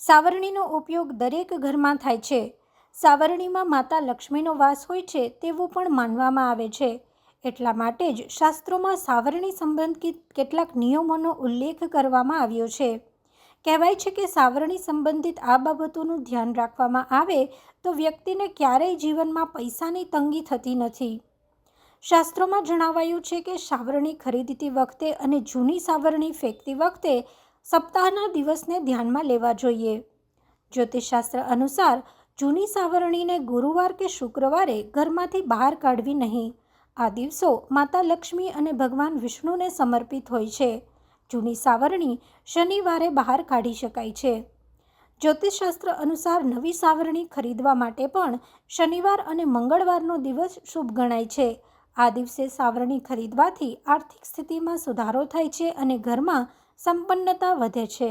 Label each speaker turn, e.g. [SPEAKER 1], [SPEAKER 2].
[SPEAKER 1] સાવરણીનો ઉપયોગ દરેક ઘરમાં થાય છે. સાવરણીમાં માતા લક્ષ્મીનો વાસ હોય છે તેવું પણ માનવામાં આવે છે. એટલા માટે જ શાસ્ત્રોમાં સાવરણી સંબંધિત કેટલાક નિયમોનો ઉલ્લેખ કરવામાં આવ્યો છે. કહેવાય છે કે સાવરણી સંબંધિત આ બાબતોનું ધ્યાન રાખવામાં આવે તો વ્યક્તિને ક્યારેય જીવનમાં પૈસાની તંગી થતી નથી. શાસ્ત્રોમાં જણાવાયું છે કે સાવરણી ખરીદતી વખતે અને જૂની સાવરણી ફેંકતી વખતે સપ્તાહના દિવસને ધ્યાનમાં લેવા જોઈએ. જ્યોતિષશાસ્ત્ર અનુસાર, જૂની સાવરણીને ગુરુવાર કે શુક્રવારે ઘરમાંથી બહાર કાઢવી નહીં. આ દિવસો માતા લક્ષ્મી અને ભગવાન વિષ્ણુને સમર્પિત હોય છે. જૂની સાવરણી શનિવારે બહાર કાઢી શકાય છે. જ્યોતિષશાસ્ત્ર અનુસાર નવી સાવરણી ખરીદવા માટે પણ શનિવાર અને મંગળવારનો દિવસ શુભ ગણાય છે. આ દિવસે સાવરણી ખરીદવાથી આર્થિક સ્થિતિમાં સુધારો થાય છે અને ઘરમાં સંપન્નતા વધે છે.